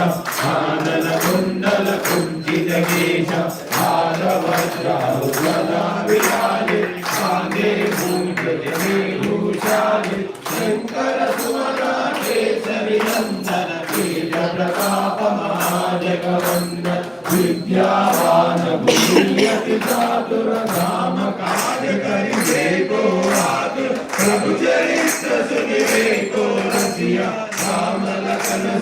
ఆనన కుండల కుంచిత కేశ భారవద్రాహులదా విరాజే సాగే భూషజే భూషాజే శంకర సుమరా కేసరి నందన ప్రతాప మహాజగవంద విద్యావాన బుద్ధియతి చాతుర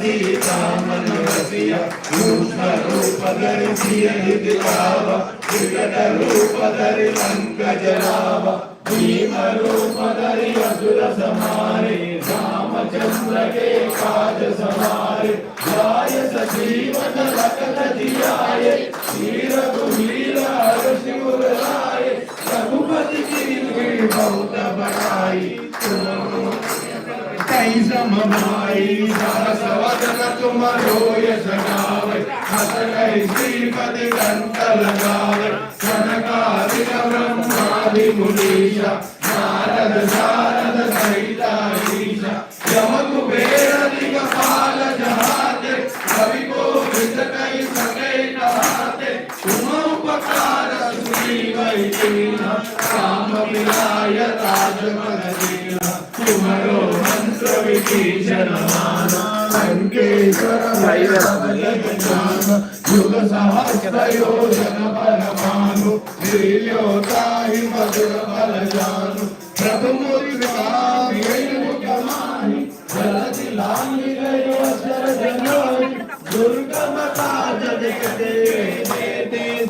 ಸೀತಾಮನಸಿಯ ಕೃಷ್ಣ ರೂಪಧರಿ ಸಿಯಲಿ ದಿಲಾವ ವಿಕಟ ರೂಪಧರಿ ಲಂಕಜಲಾವ ಭೀಮ ರೂಪಧರಿ ಅಸುರ ಸಮಾರಿ ರಾಮಚಂದ್ರ ಕೆ ಕಾಜ ಸಮಾರಿ ಜಾಯ ಸಜೀವನ ರಕತ ದಿಯಾಯ ಶ್ರೀರ मम माई सरसवचन तुम रोय जगावे हसनै श्रीपति कंत लगावे सनकादिक ब्रह्मादि मुनीश नारद नारद सहितानि యుగ సహస్రయోజన పరమాను శ్రీయోతాయి మధుర బలజాను ప్రభుమూరి దుర్గమతా జగతే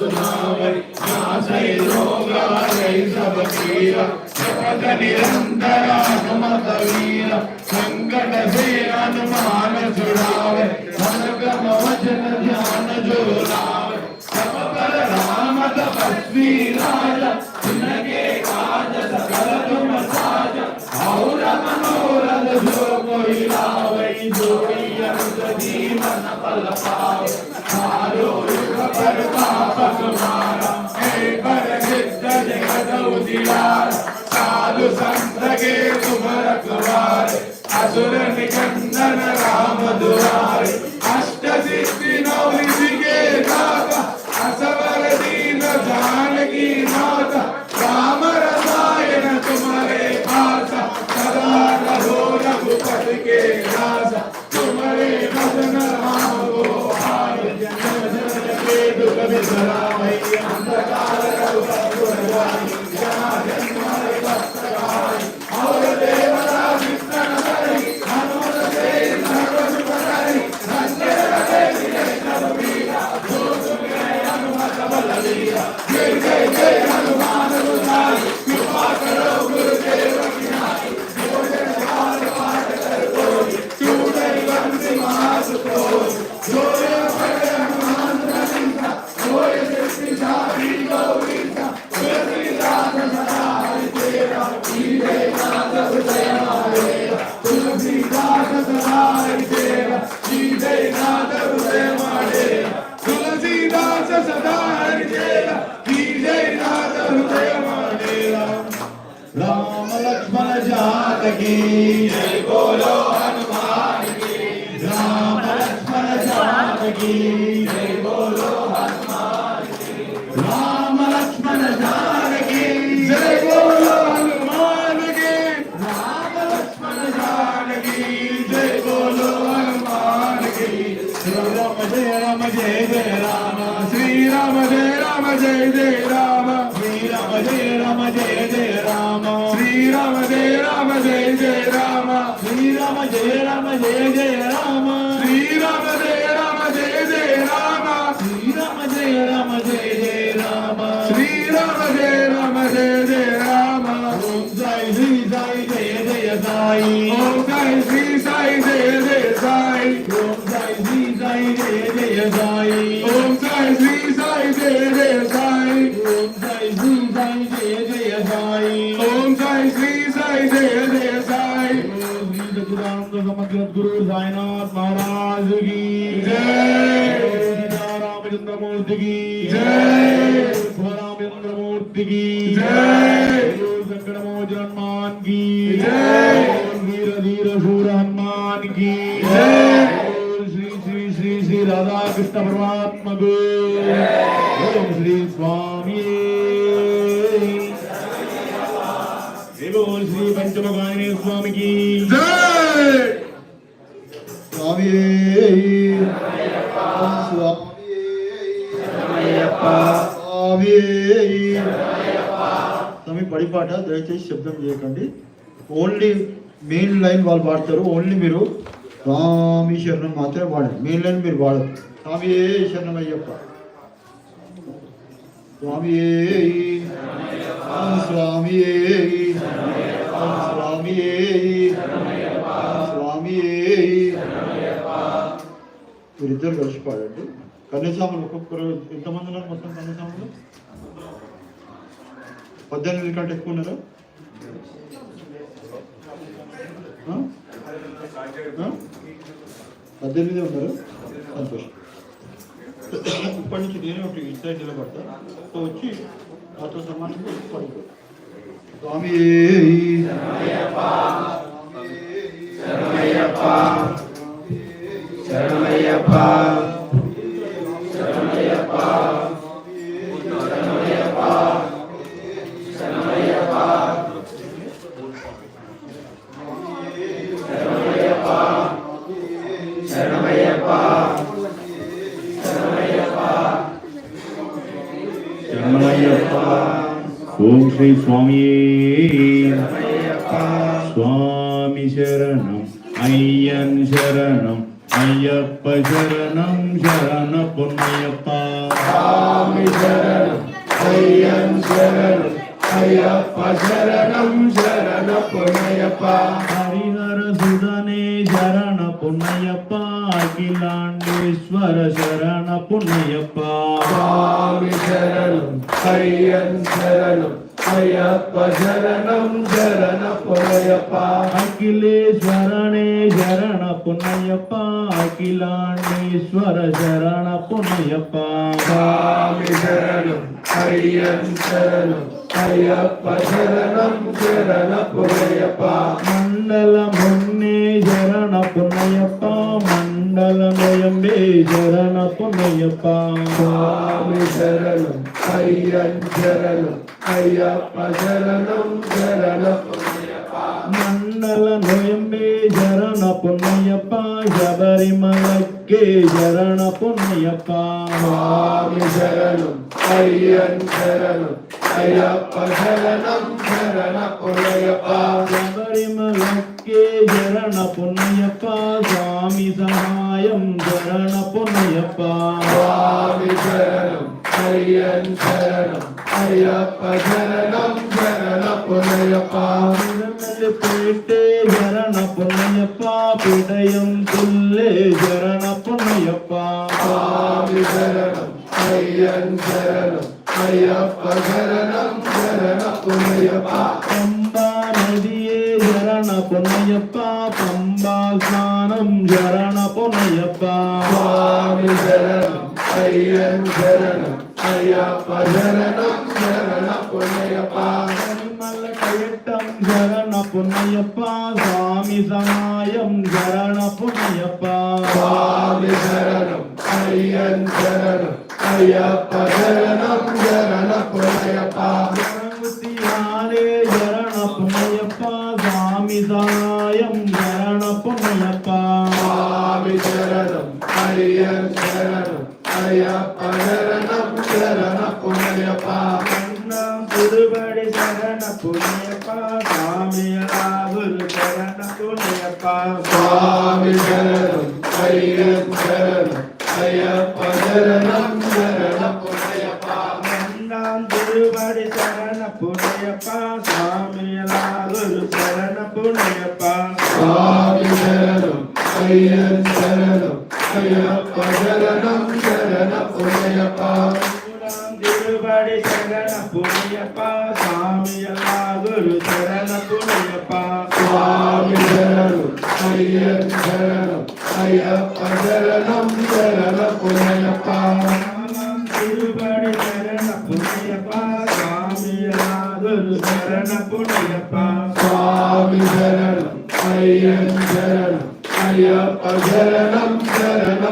सुनावे नासे रोग सब पीरा जपत निरंतर संकट से हनुमान छुड़ावे मन वचन ध्यान जो लावे सब पर राम तपस्वी राजा जिनके काज सकल तुम साजा और मनोरथ जो कोई लावे जोई अंत जीवन फल पावे అసురుని కందన రామ దురారి అష్ట సిద్ధి నౌరిసిగే నాథ అసవర దీన జానకి నాథ రామ రసాయన తుమరే పాత సదా రఘో Amém. தலைவர்களே की जय संकटमोचन मान की जय वीर सूर हनुमान की जय श्री श्री श्री श्री राधा कृष्ण परमात्मा गो ओम श्री स्वामी श्री पंचमकायने स्वामी की जय పడిపాట దయచేసి శబ్దం చేయకండి. ఓన్లీ మెయిన్ లైన్ వాళ్ళు పాడతారు. ఓన్లీ మీరు స్వామి శరణం మాత్రమే వాడండి మెయిన్ లైన్ మీరు వాడరు స్వామి శరణం అయ్యప్ప? స్వామి స్వామి స్వామి స్వామి మీరిద్దరు కలిసి పాడండి. కన్యస్వాములు ఒక్కొక్కరు ఎంతమంది ఉన్నారు మొత్తం కన్యస్వాములు? పద్దెనిమిది కంటే ఎక్కువ ఉన్నారా? పద్దెనిమిది ఉన్నారు? సంతోషం. ఇప్పటి నుంచి నేనే ఒకటి ఇటు నిలబడతా. సో వచ్చి నాతో సమానం పడుకో. స్వామి. శరణయ్యప్ప శ్రీ స్వామి స్వామి శరణం అయ్యన్ శరణం అయ్యప్ప శరణం శరణ పొన్నయ్యప్ప స్వామి శరణం అయ్యన్ శరణం అయ్యప్ప శరణం శరణ పుణ్యప్ప. హరిహర సుధనే శరణ పున్నయ్యప్ప అఖిలాండేశ్వర శరణ పున్నయ్యప్ప స్వామి శరణం అయ్యన్ శరణం అయ్యప్ప శరణం శరణ పుణ్యప్ప అఖిలేశ్వరణే శరణ పున్నయ్యప్ప అఖిలాండేశ్వర శరణ పున్నయ్యప్ప స్వామి శరణం అయ్యన్ శరణం అయ్యప్ప శరణం శరణ పుణ్యప్ప మండల మున్నే శరణ పున్నయ్యప్ప మండల నయంబే శరణ పున్నయ్యప్ప స్వామి శరణం ஐயன் சரணம் ஐயா பசரணம் சரணம். மண்டல நொயம்பே சரண பொன்னையப்பா சபரிமலக்கே சரண பொன்னையப்பா. சுவாமி சரணம் ஐயன் சரணம் ஐயப்ப சரணம் சரண பொன்னையப்பா. சபரிமலக்கே சரண பொன்னையப்பா சுவாமி சகாயம் சரண பொன்னையப்பா. சுவாமி சரணம் ஐயன் சரணம் ஐயப்ப சரணம் சரண புனையப்பா போயிட்டு சரண புனையப்பா பிடையும் புல்லே சரண புனையப்பா சுவாமி சரணம் ஐயன் சரணம் ஐயப்ப சரணம் சரண புனையப்பா பம்பா நதியே சரண புனையப்பா பம்பா ஸ்நானம் சரண புனையப்பா சுவாமி சரணம் ஐயன் சரணம். பொன்னையப்பா சரணம் சரண பொன்னையப்பா. மல்ல கையட்டம் சரண பொன்னையப்பா சாமி சமாயம் சரண பொன்னையப்பா சுவாமி சரணம் ஐயன் சரணம் ஐயப்ப சரணம் சரண பொன்னையப்பா சரணமுத்தியாரே சரண பொன்னையப்பா சாமி சமாயம் சரண பொன்னையப்பா சுவாமி சரணம் ஐயன் சரணம் ஐயப்ப சரணம். గురుబడి శరణ పుణ్యప్ప స్వామి రావులు శరణ పుణ్యప్ప స్వామి శరణం అయ్యప్ప శరణం అయ్యప్ప శరణం శరణ పుణ్యప్ప మన్నాం గురుబడి శరణ పుణ్యప్ప స్వామి రావులు శరణ పుణ్యప్ప స్వామి శరణం అయ్యప్ప శరణం అయ్యప్ప శరణం శరణ పుణ్యప్ప ஐயர் சரணம் ஐயப்ப சரணம் சரண புனையப்பா திருப்படி சரண புனையப்பா சுவாமியாதொரு சரண புனையப்பா சுவாமி சரணம் ஐயன் சரணம் ஐயப்ப சரணம் சரண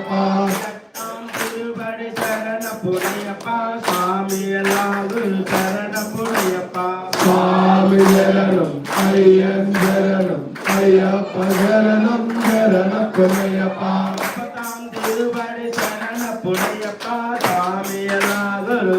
புரியப்பா நாம் திருவடி சரண புரியப்பா சுவாமி எல்லாரும் சரண புரியப்பா சுவாமி சரணம் ஐயன் சரணம் ஐயப்ப சரணம் சரண புரியப்பா தாம் திருவடி சரண புரியப்பா சுவாமி எல்லாரும்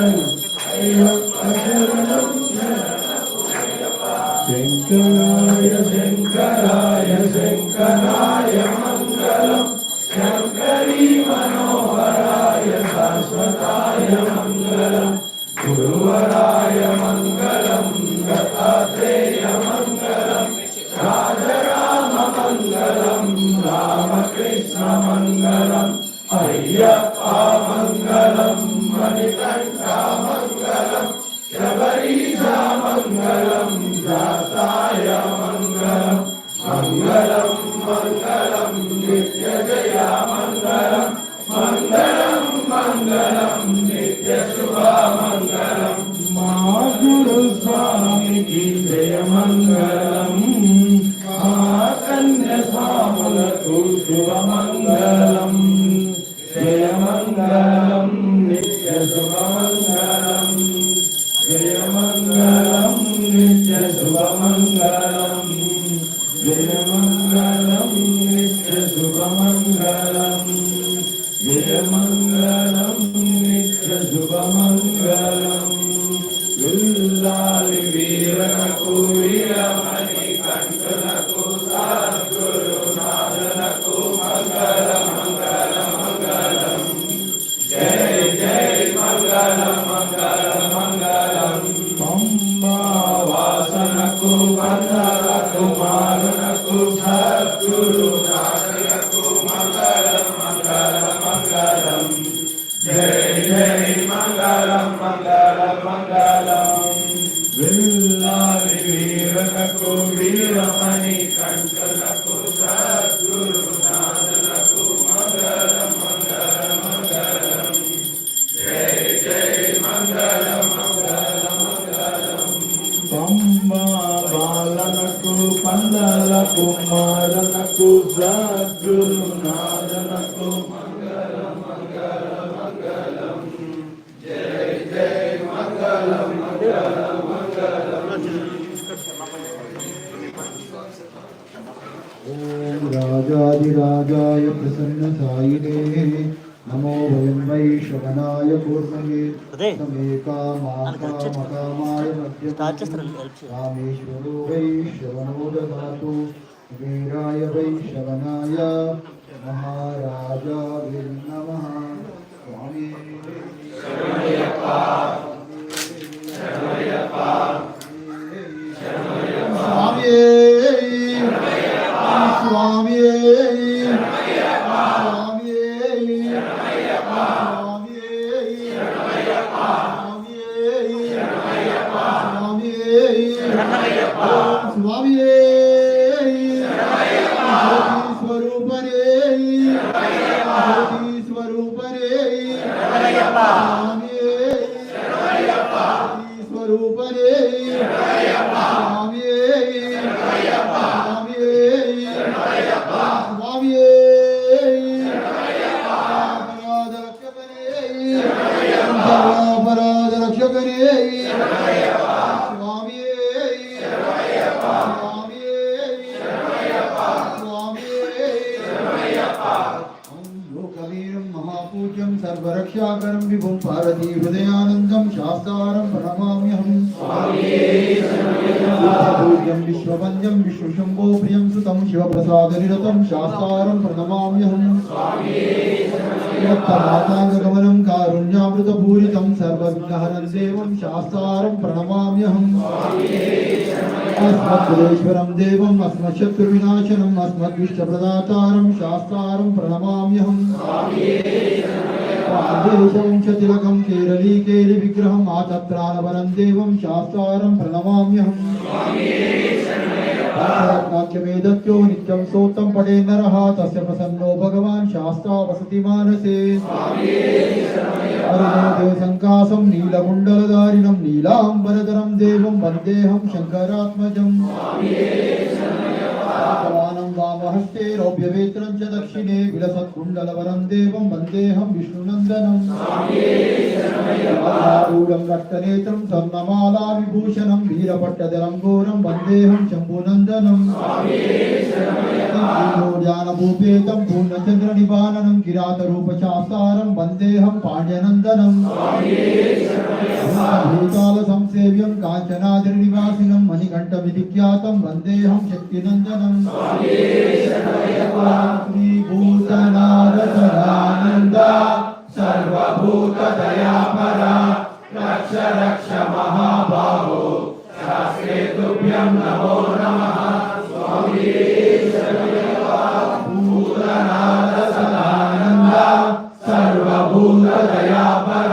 Thank you. శుభ మంగళం మా స్వామికి జయ మంగళం కన్య స్వాములకు శుభ వాసనకు మారునకు సద్గురు నాథనకు మంగళ మంగళ మంగళం జయ జయ మంగళం మంగళ మంగళం వీరమణి ॐ राजाधिराजाय प्रसन्नसायिने नमो वयं वै श्रवणाय पूर्णये समेकामाकामकामाय रामेश्वरो वै श्रवणो ददातु वीराय वै श्रवणाय स्वामी। स्वामी। స్వామియే స్వామియే స్వరూపరే స్వరూపరే స్వరూపరే सागरिरतं शास्तारं प्रणमाम्यहम् माताङ्गगमनं कारुण्यामृतपूरितं सर्वविघ्नहरं देवं शास्तारं प्रणमाम्यहम् अस्मद्गुरेश्वरं देवम् अस्मच्छत्रुविनाशनम् अस्मद्विष्टप्रदातारं शास्तारं प्रणमाम्यहम् देशवंशतिलकं केरलीकेलिविग्रहम् आतत्राणवरं देवं शास्तारं प्रणमाम्यहम् वाक्यमेदत्यो नित्यं सोत्तं पठे नरः, तस्य प्रसन्नो भगवान् शास्ता वसति मानसे सङ्कासं नीलकुण्डलधारिणं नीलाम्बरधरं देवं वन्देऽहं शङ्करात्मजम्। भगवानं वामहस्ते रौप्यवेत्रं च दक्षिणे विलसत्कुण्डलवरं देवं वन्देऽहं विष्णुनन्दनम् आरूढं रक्तनेत्रं स्वर्णमालाविभूषणं वीरपट्टधरं घोरं वन्देऽहं शम्भुनन्दनम् ज्ञानभूपेतं पूर्णचन्द्रनिवारणं किरातरूपशास्तारं वन्देऽहं पाण्ड्यनन्दनम् भूतालसंसेव्यं काञ्चनादिर्निवासिनं मणिकण्ठमिति ख्यातं वन्देऽहं शक्तिनन्दनम् కాంచనాద్రి నివాసినం మణికంఠ విధిఖ్యాతం వందేహం శక్తినందనం శ్రీ భూతనాథ సదానంద సర్వభూత దయాపర రక్ష రక్ష మహాబాహో శాస్త్రే తుభ్యం నమో నమః స్వామి భూతనాథ సదానంద సర్వభూత దయాపర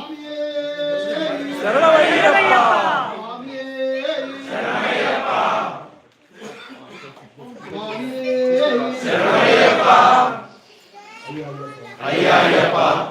Bang!